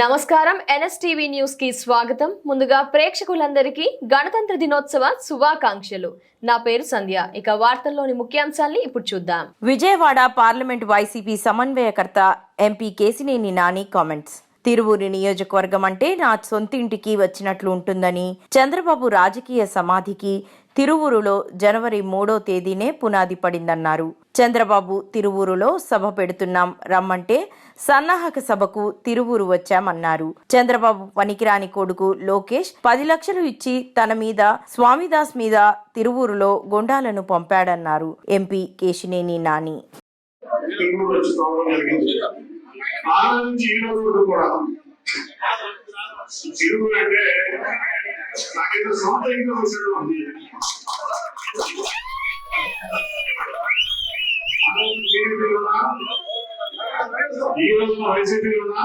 నమస్కారం. ఎన్ఎస్టీవీ న్యూస్కి స్వాగతం. ముందుగా ప్రేక్షకులందరికీ గణతంత్ర దినోత్సవ శుభాకాంక్షలు. నా పేరు సంధ్య. ఇక వార్తల్లోని ముఖ్యాంశాల్ని ఇప్పుడు చూద్దాం. విజయవాడ పార్లమెంట్ వైసీపీ సమన్వయకర్త ఎంపీ కేసినేని నాని కామెంట్స్. తిరువూరి నియోజకవర్గం అంటే నా సొంతింటికి వచ్చినట్లు ఉంటుందని చంద్రబాబు రాజకీయ సమాధికి తిరువూరులో జనవరి మూడో తేదీనే పునాది పడిందన్నారు. చంద్రబాబు తిరువూరులో సభ పెడుతున్నాం. రమ్మంటే సన్నాహక సభకు తిరువూరు వచ్చామన్నారు. చంద్రబాబు పనికిరాని కొడుకు లోకేష్ పది లక్షలు ఇచ్చి తన మీద స్వామిదాస్ మీద తిరువూరులో గుండాలను పంపాడన్నారు. ఎంపీ కేశినేని నాని. నాకేదో సొంత ఈ రోజు వైసీపీలో ఉన్నా,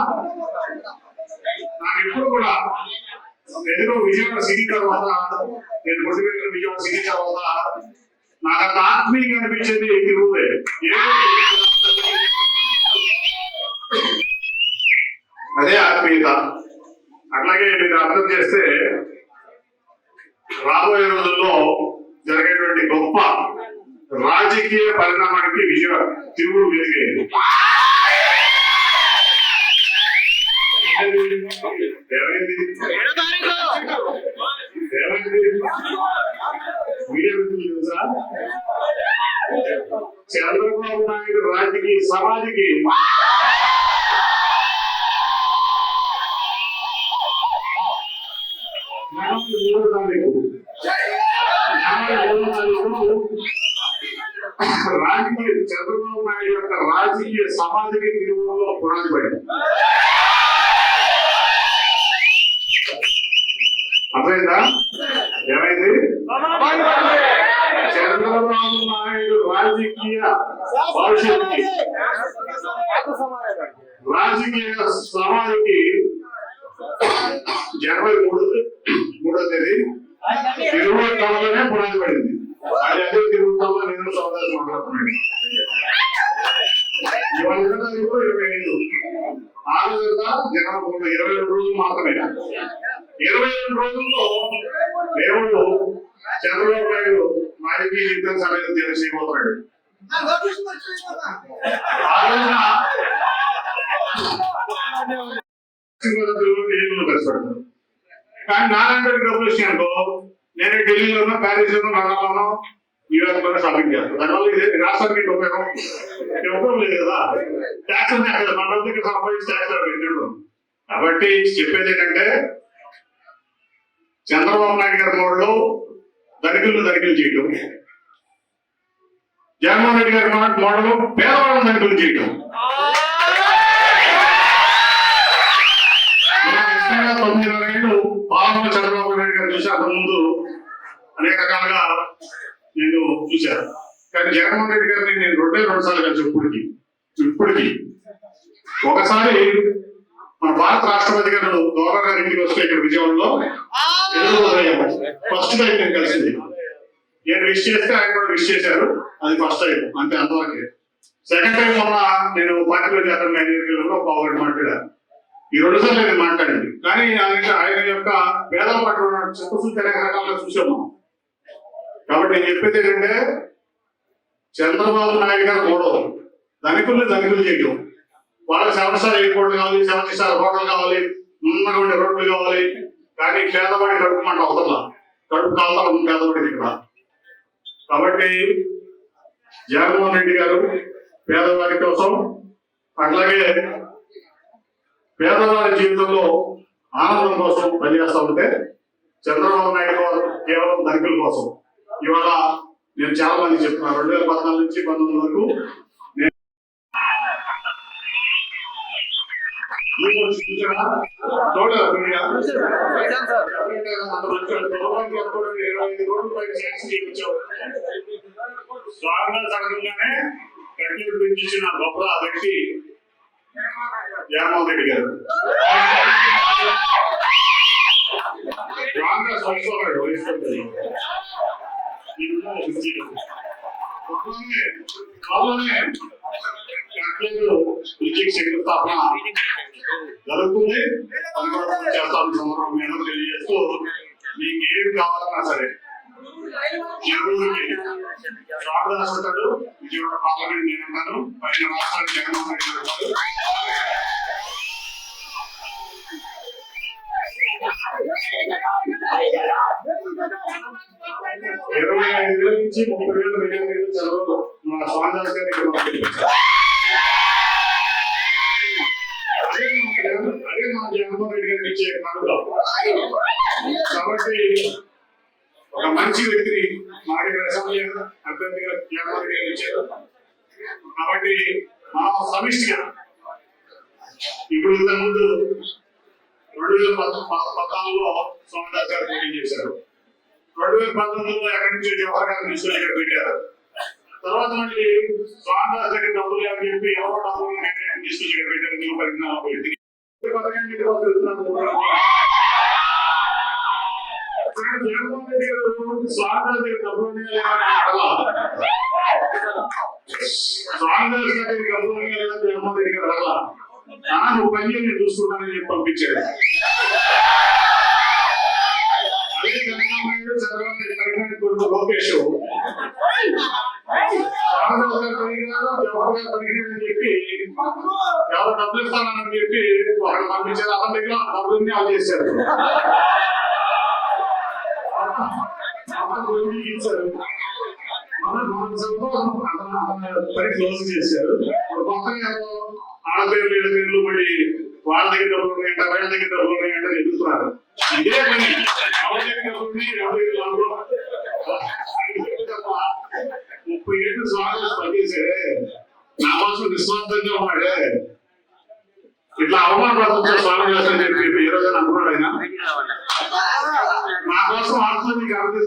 నాకు ఎప్పుడు కూడా ఎదురు విజయవాడ సిటీ తర్వాత నేను కొద్దిగా విజయవాడ సిటీ తర్వాత నాకు అంత ఆత్మీయంగా అనిపించేది తిరుగులే అదే ఆత్మీయత. అట్లాగే మీరు అర్థం చేస్తే రాబోయే రోజుల్లో రాజకీయ పరిణామానికి విజయ తిరుగుడు వెలిగేది చంద్రబాబు నాయుడు రాజకీయ సమాజకి మూడు తారీఖు జనవరి మూడో తారీఖు రాజకీయ చంద్రబాబు నాయుడు యొక్క రాజకీయ సమాజిక తిరుమలలో పునాది పడింది అర్థమైందా? ఏమైంది? చంద్రబాబు నాయుడు రాజకీయ భవిష్యత్తుకి రాజకీయ సమాధికి జనవరి మూడు మూడో తేదీ తిరుగుతలలోనే పునాది పడింది అది అదే తిరుగుతలలో నేను సోదరు మాట్లాడుతున్నాను ఇవాళ ఇరవై తారీఖు ఇరవై ఐదు ఆ రోజుగా జనవరి ఇరవై రెండు రోజులు మాత్రమే. ఇరవై రెండు రోజుల్లో దేవుడు చంద్రబాబు నాయుడు రాజకీయ జీవితం సమయం తెలిసిపోతున్నాడు ఆ కానీ నారాయణ డబ్బులు విషయంలో నేను ఢిల్లీలోనో ప్యారిస్ లోనో లండన్లోనో న్యూయార్క్ లోనో షాపింగ్ చేస్తాను. దానివల్ల ఇది రాష్ట్రానికి ఉపయోగం. ఉపయోగం లేదు కదా. ట్యాక్స్ ఉన్నాయి కదా మన దగ్గర సంపాదించి ట్యాక్స్ పెట్టాడు కాబట్టి చెప్పేది ఏంటంటే చంద్రబాబు నాయుడు గారి మోడలో ధనికులు ధనికులు చేయటం. జగన్మోహన్ రెడ్డి గారి మోడలు పేదవాళ్ళని ధనికులు చేయటం. తొమ్మిది ఇష్టంగా ఏళ్ళు పాలన చంద్రబాబు నాయుడు గారు చూసి అంత ముందు అనేక రకాలుగా నేను చూశాను. కానీ జగన్మోహన్ రెడ్డి గారిని నేను రెండే రెండు సార్లు కలిసి ఇప్పటికి ఇప్పటికి ఒకసారి మన భారత రాష్ట్రపతి గారు గవర్నర్ గారి ఇంటికి వస్తే ఇక్కడ విజయవాడలో ఫస్ట్ టైం నేను కలిసింది. నేను విష్ చేస్తే ఆయన కూడా విష్ చేశారు. అది ఫస్ట్ టైం అంటే అంతవరకే. సెకండ్ టైం మొన్న నేను పార్టీలో చేద్దాం మేనేజర్లో పావుగంట మాట్లాడాను ఈ రెండు సార్లు నేను మాట్లాడింది. కానీ ఆయన ఆయన యొక్క పేదల పట్ల ఉన్న చిత్తశుద్ధి అనేక రకాలుగా చూసాము కాబట్టి నేను చెప్పేది ఏంటంటే చంద్రబాబు నాయుడు గారు మూడో ధనికుల్ని ధనికులు చేయడం. వాళ్ళకి సెవెన్ స్టార్ ఎయిర్పోర్ట్ కావాలి సెవెన్ స్టార్ హోటల్ కావాలి ముందుగా ఉండే రోడ్లు కావాలి. కానీ పేదవాడి కడుపు మాట అవసరం కడుపు కావాలి ఉంది పేదవాడికి ఇక్కడ. కాబట్టి జగన్మోహన్ రెడ్డి గారు పేదవాడి కోసం అట్లాగే పేదవాడి జీవితంలో ఆనందం కోసం పనిచేస్తా ఉంటే చంద్రబాబు నాయుడు గారు కేవలం ధనికుల కోసం. ఇవాళ నేను చాలా మంది చెప్తున్నాను. రెండు వేల పద్నాలుగు నుంచి పంతొమ్మిది వరకు నేను మీరు వచ్చి చూసారా? చూడలేదా మీడియా? అంత మంచి వాడు. ప్రభుత్వానికి ఎప్పుడు ఇరవై ఐదు కోట్ల పైన శాంక్షన్ చేయించావు. స్వామివారి సడన్గానే కట్టెలు పెంచిన గొప్ప వ్యక్తి జగన్మోహన్ రెడ్డి గారు కాంగ్రెస్ వయసు కావాలనే కట్టెలు విద్యుత్ శంకుస్థాపన జరుగుతుంది. అది కూడా చేస్తాను సందర్భం తెలియజేస్తూ మీకు ఏం కావాలన్నా సరే చెరువుకి రామదాస్ ఉంటాడు విజయవాడ పార్లమెంట్ నేను ఉన్నాను. పైన రాష్ట్రానికి జగన్మోహన్ రెడ్డి గారు ఇరవై ఐదు వేల నుంచి ముప్పై వేల మిలియన్ చదువు మా స్వామిదాస్ మంచి వ్యక్తిని మనకి అసెంబ్లీ అభ్యర్థిగా జగన్మోహన్ గారు ఇచ్చారు కాబట్టి మనం సమిష్టిగా ఇప్పుడు ఇంతకు ముందు రెండు వేల పద్- పద్నాలుగులో సోమదాస్ గారు పోటీ చేశారు. రెండు వేల పంతొమ్మిదిలో ఎక్కడి నుంచి జవహర్ గారు తీసుకొని ఇక్కడ పెట్టారు. తర్వాత మళ్ళీ సోమదాస్ దగ్గర డబ్బులు లేవని చెప్పి ఎవరో డబ్బులు నేను తీసుకొచ్చి ఇక్కడ పెట్టారు. నీకు పరిజ్ఞానం పోయింది ఈ పథకం మీద వాళ్ళు వెళ్తున్నారు. కానీ జగన్మోహన్ రెడ్డి గారు స్వామిదాస్ దగ్గర డబ్బులు స్వామిదాస్ దగ్గర డబ్బులు ఉన్నాయా లేదా జగన్మోహన్ నువ్వు పని చేయి, నేను చూసుకుంటానని చెప్పి పంపించాడు అదే చంద్రబాబు చంద్రబాబు లోకేష్ చెప్పి ఎవరు డబ్బులు ఇస్తానని చెప్పి ఒకరు పంపించారు. అతని దగ్గర డబ్బులన్నీ వాళ్ళు చేశారు అతను కొన్ని ఇచ్చారు మన మన సంతోషం అతను అతను పని క్లోజ్ చేశారు ఇప్పుడు ఆడపేర్లు ఏడు పేర్లు మళ్ళీ వాళ్ళ దగ్గర డబ్బులు ఉన్నాయంట వీళ్ళ దగ్గర డబ్బులు ఉన్నాయంట ఎదుగుతున్నారు ఇదే పని ఎవరి దగ్గర డబ్బులు ముప్పై ఏళ్ళు స్వాగతం పనిచేశాడే నా కోసం నిస్వార్థంగా ఉన్నాడే ఇట్లా అవమానపడుతుంటే స్వామి చేస్తాను చెప్పి ఈ రోజు అనుకున్నాడు ఆయన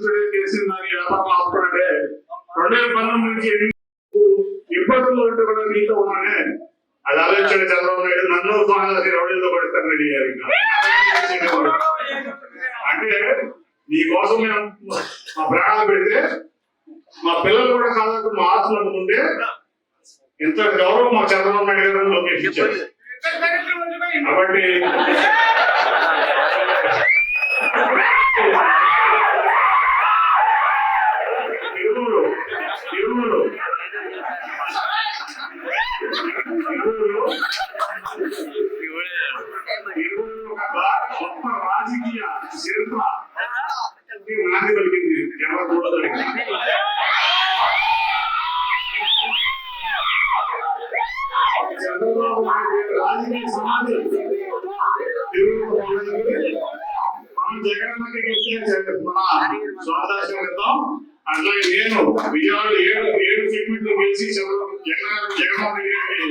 ఆత్మని గర్భిస్తుడే చేసింది వ్యాపారం ఆపుకున్నాడే రెండు వేల పన్నెండు నుంచి ఇబ్బందులు ఉంటే కూడా నీతో ఉన్నానే అది ఆలోచించాడు చంద్రబాబు నాయుడు నన్ను స్వామి రౌడీతో పడతాను రెడీ అయ్యారు అంటే నీ కోసం మేము మా ప్రాణాలు పెడితే మా పిల్లలు కూడా కాదు మా ఆశలు అనుకుంటే ఇంత గౌరవం మా చంద్రబాబు నాయుడు గారు లోకేష్ ఇచ్చారు కాబట్టి మన స్వాదాశం ఇద్దాం అట్లా నేను విజయవాడ ఏడు ఏడు సెగ్మెంట్లు గెలిచి జగన్ జగన్మోహన్ రెడ్డి గారి